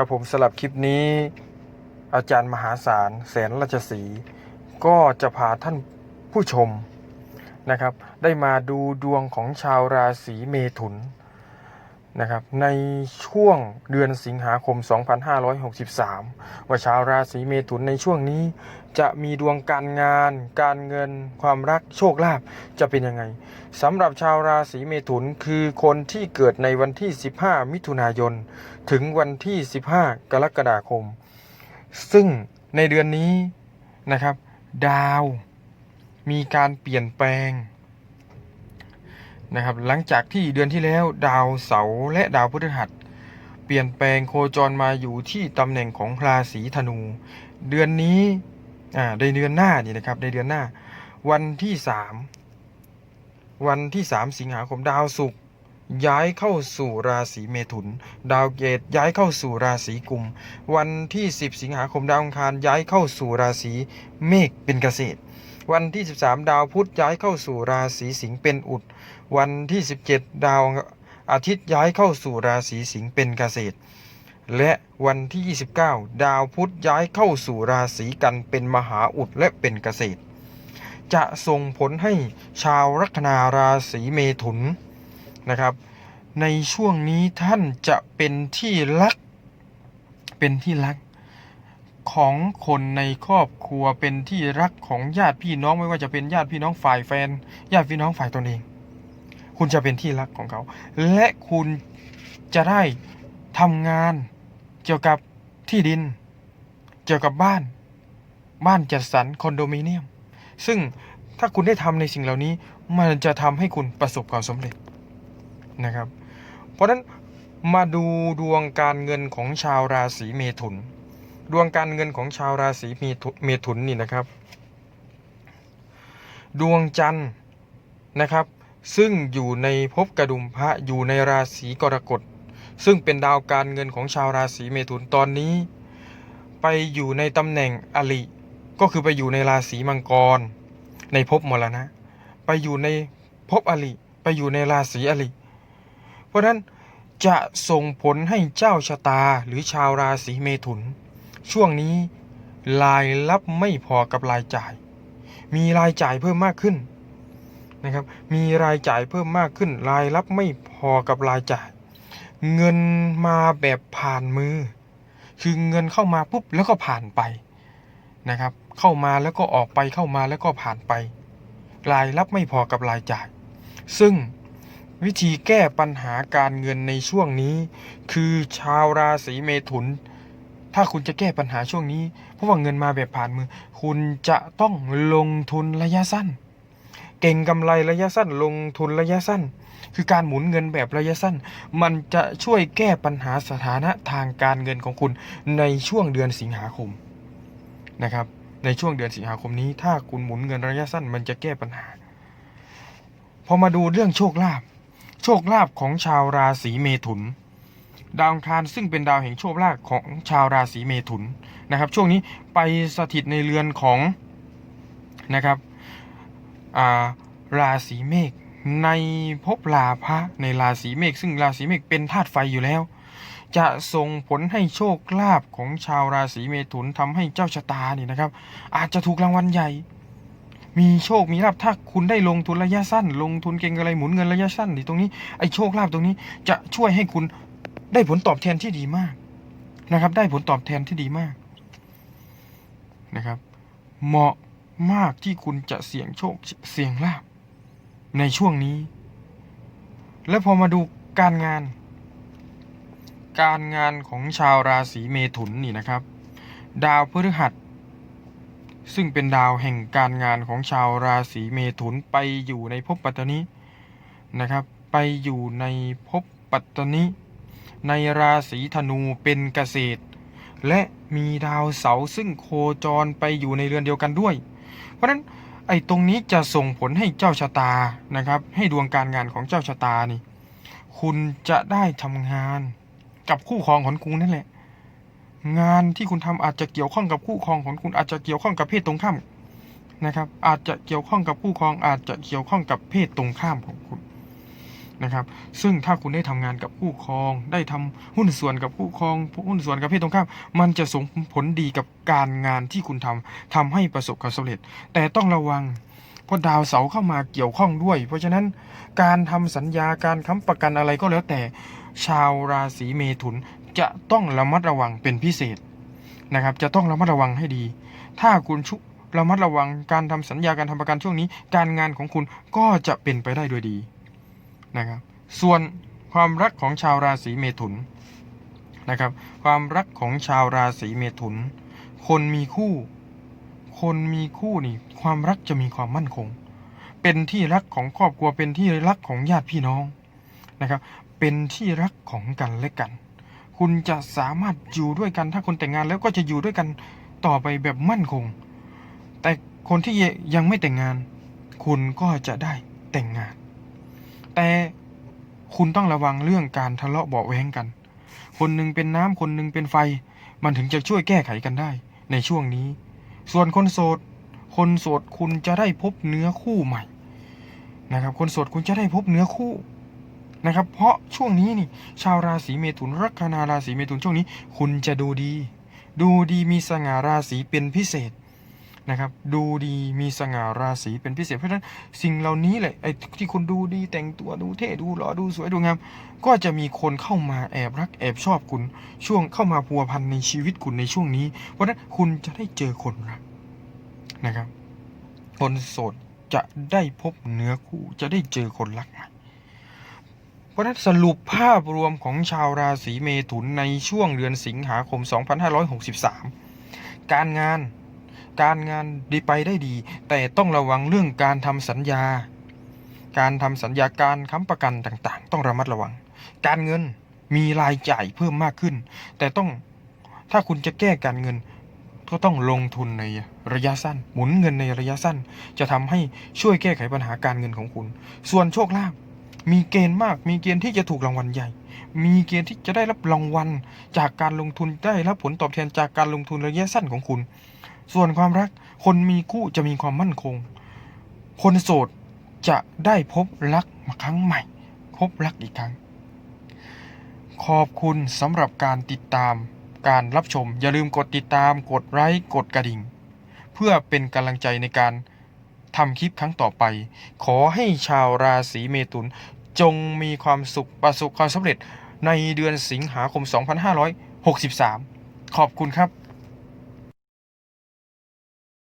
ครับผมสลับคลิปนี้ อาจารย์มหาศาลแสนราชสี ก็จะพาท่านผู้ชมนะครับ ได้มาดูดวงของชาวราศีเมถุน นะครับในช่วงเดือนสิงหาคม 2563 ว่าชาวราศีเมถุนในช่วงนี้ จะมีดวงการงาน การเงิน ความรักโชคลาภจะเป็นยังไงสำหรับชาวราศีเมถุนคือคนที่เกิดในวันที่ 15 มิถุนายน ถึงวันที่ 15 กรกฎาคม ซึ่งในเดือนนี้นะครับ ดาว มีการเปลี่ยนแปลง นะครับหลังจากที่เดือนที่แล้วดาวเสาร์และดาวพฤหัส เปลี่ยนแปลงโคจรมาอยู่ที่ตำแหน่งของราศีธนู เดือนนี้อ่าในเดือนหน้านี่นะครับในเดือนหน้า วันที่สามวันที่สามสิงหาคมดาวศุกร์ย้ายเข้าสู่ราศีเมถุน ดาวเกตย้ายเข้าสู่ราศีกุม วันที่ 10 สิงหาคมดาวอังคารย้ายเข้าสู่ราศีเมษเป็นเกษตร วันที่ 13 ดาวพุธย้ายเข้าสู่ราศีสิงห์เป็นอุด วันที่ 17 ดาวอาทิตย์ย้ายเข้าสู่ราศีสิงห์เป็นเกษตร และวันที่ 29 ดาวพุธย้ายเข้าสู่ราศีกันเป็นมหาอุดและเป็นเกษตร จะส่งผลให้ชาวลัคนาราศีเมถุนนะครับ ในช่วงนี้ท่านจะเป็นที่รัก เป็นที่รัก ของคนในครอบครัวเป็นที่รักของญาติพี่น้องไม่ว่าจะเป็นญาติพี่น้องฝ่ายแฟน ญาติพี่น้องฝ่ายตนเอง คุณจะเป็นที่รักของเขา และคุณจะได้ทำงานเกี่ยวกับที่ดิน เกี่ยวกับบ้าน บ้านจัดสรรคอนโดมิเนียม ซึ่งถ้าคุณได้ทำในสิ่งเหล่านี้ มันจะทำให้คุณประสบความสำเร็จนะครับ เพราะฉะนั้นมาดูดวงการเงินของชาวราศีเมถุน ดวงการเงินของชาวราศีเมถุนนี่นะครับ ดวงจันทร์นะครับ ซึ่งอยู่ในภพกระดุมพระอยู่ในราศีกรกฎซึ่งเป็นดาวการเงินของชาวราศีเมถุนตอนนี้ ไปอยู่ในตำแหน่งอลิก็คือไปอยู่ในราศีมังกร ในภพมรณะ ไปอยู่ในภพอลิไปอยู่ในราศีอลิเพราะฉะนั้นจะส่งผลให้เจ้าชะตาหรือชาวราศีเมถุน ช่วงนี้รายรับไม่พอกับรายจ่าย มีรายจ่ายเพิ่มมากขึ้นนะครับ มีรายจ่ายเพิ่มมากขึ้น รายรับไม่พอกับรายจ่าย เงินมาแบบผ่านมือ คือเงินเข้ามาปุ๊บแล้วก็ผ่านไปนะครับ เข้ามาแล้วก็ออกไปเข้ามาแล้วก็ผ่านไป รายรับไม่พอกับรายจ่าย ซึ่งวิธีแก้ปัญหาการเงินในช่วงนี้ คือชาวราศีเมถุน ถ้าคุณจะแก้ปัญหาช่วงนี้ เพราะว่าเงินมาแบบผ่านมือ คุณจะต้องลงทุนระยะสั้น เก่งกำไรระยะสั้น ลงทุนระยะสั้น คือการหมุนเงินแบบระยะสั้น มันจะช่วยแก้ปัญหาสถานะทางการเงินของคุณในช่วงเดือนสิงหาคมนะครับ ในช่วงเดือนสิงหาคมนี้ ถ้าคุณหมุนเงินระยะสั้น มันจะแก้ปัญหา พอมาดูเรื่องโชคลาภโชคลาภของชาวราศีเมถุน ดาวอังคารซึ่งเป็นดาวแห่งโชคลาภของชาวราศีเมถุนนะครับ ช่วงนี้ไปสถิตในเรือนของนะครับาราศีเมษในภพลาภะในราศีเมษซึ่งราศีเมษเป็นธาตุไฟอยู่แล้ว จะส่งผลให้โชคลาภของชาวราศีเมถุนทำให้เจ้าชะตานี่นะครับ อาจจะถูกรางวัลใหญ่ มีโชคมีลาภถ้าคุณได้ลงทุนระยะสั้น ลงทุนเก่งอะไรหมุนเงินระยะสั้นนี่ตรงนี้ไอ้โชคลาภตรงนี้จะช่วยให้คุณ ได้ผลตอบแทนที่ดีมากนะครับ ได้ผลตอบแทนที่ดีมากนะครับ เหมาะมากที่คุณจะเสี่ยงโชคเสี่ยงลาภในช่วงนี้ แล้วพอมาดูการงาน การงานของชาวราศีเมถุนนี่นะครับ ดาวพฤหัส ซึ่งเป็นดาวแห่งการงานของชาวราศีเมถุนไปอยู่ในภพปัตตนินะครับ ไปอยู่ในภพปัตตนิ ในราศีธนูเป็นเกษตร และมีดาวเสาร์ซึ่งโคจรไปอยู่ในเรือนเดียวกันด้วย เพราะฉะนั้นไอ้ตรงนี้จะส่งผลให้เจ้าชะตานะครับ ให้ดวงการงานของเจ้าชะตานี่ คุณจะได้ทำงานกับคู่ครองของคุณนั่นแหละ งานที่คุณทำอาจจะเกี่ยวข้องกับคู่ครองของคุณอาจจะเกี่ยวข้องกับเพศตรงข้ามนะครับ อาจจะเกี่ยวข้องกับคู่ครองอาจจะเกี่ยวข้องกับเพศตรงข้ามของคุณ นะครับ ซึ่งถ้าคุณได้ทำงานกับคู่ครอง ได้ทำหุ้นส่วนกับคู่ครองหุ้นส่วนกับเพศตรงข้ามมันจะส่งผลดีกับการงานที่คุณทำทำให้ประสบความสำเร็จ แต่ต้องระวังเพราะดาวเสาเข้ามาเกี่ยวข้องด้วย เพราะฉะนั้นการทำสัญญาการค้ำประกันอะไรก็แล้วแต่ชาวราศีเมถุนจะต้องระมัดระวังเป็นพิเศษนะครับ จะต้องระมัดระวังให้ดี ถ้าคุณชุระมัดระวังการทำสัญญาการทำประกันช่วงนี้ การงานของคุณก็จะเป็นไปได้โดยดี นะครับ ส่วนความรักของชาวราศีเมถุนนะครับ ความรักของชาวราศีเมถุน คนมีคู่ คนมีคู่นี่ ความรักจะมีความมั่นคง เป็นที่รักของครอบครัวเป็นที่รักของญาติพี่น้องนะครับ เป็นที่รักของกันและกัน คุณจะสามารถอยู่ด้วยกันถ้าคนแต่งงานแล้วก็จะอยู่ด้วยกันต่อไปแบบมั่นคง แต่คนที่ยังไม่แต่งงาน คุณก็จะได้แต่งงาน แต่คุณต้องระวังเรื่องการทะเลาะเบาแว้งกัน คนหนึ่งเป็นน้ำคนหนึ่งเป็นไฟ มันถึงจะช่วยแก้ไขกันได้ ในช่วงนี้ ส่วนคนโสด คนโสดคุณจะได้พบเนื้อคู่ใหม่ นะครับ คนโสดคุณจะได้พบเนื้อคู่นะครับ เพราะช่วงนี้นี่ชาวราศีเมถุนลัคนาราศีเมถุนช่วงนี้ คุณจะดูดี ดูดีมีสง่าราศีเป็นพิเศษ นะครับดูดีมีสง่าราศีเป็นพิเศษเพราะฉะนั้นสิ่งเหล่านี้แหละไอ้ที่คุณดูดีแต่งตัวดูเท่ดูหล่อดูสวยดูงามก็จะมีคนเข้ามาแอบรักแอบชอบคุณ ช่วงเข้ามาพัวพันในชีวิตคุณในช่วงนี้ เพราะฉะนั้นคุณจะได้เจอคนรักนะครับ คนโสดจะได้พบเนื้อคู่จะได้เจอคนรักใหม่เพราะฉะนั้นสรุปภาพรวมของชาวราศีเมถุนในช่วงเดือนสิงหาคม 2563 การงาน การงานดีไปได้ดี แต่ต้องระวังเรื่องการทำสัญญา การทำสัญญาการค้ำประกันต่างๆ ต้องระมัดระวัง การเงินมีรายจ่ายเพิ่มมากขึ้น แต่ต้องถ้าคุณจะแก้การเงิน ก็ต้องลงทุนในระยะสั้น หมุนเงินในระยะสั้น จะทำให้ช่วยแก้ไขปัญหาการเงินของคุณ ส่วนโชคลาภมีเกณฑ์มาก มีเกณฑ์ที่จะถูกรางวัลใหญ่ มีเกณฑ์ที่จะได้รับรางวัลจากการลงทุน ได้รับผลตอบแทนจากการลงทุนระยะสั้นของคุณ ส่วนความรักคนมีคู่จะมีความมั่นคง คนโสดจะได้พบรักมาครั้งใหม่ พบรักอีกครั้ง ขอบคุณสำหรับการติดตามการรับชม อย่าลืมกดติดตามกดไลค์กดกระดิ่ง เพื่อเป็นกำลังใจในการทำคลิปครั้งต่อไป ขอให้ชาวราศีเมถุน จงมีความสุขประสบความสำเร็จในเดือนสิงหาคม 2563 ขอบคุณครับ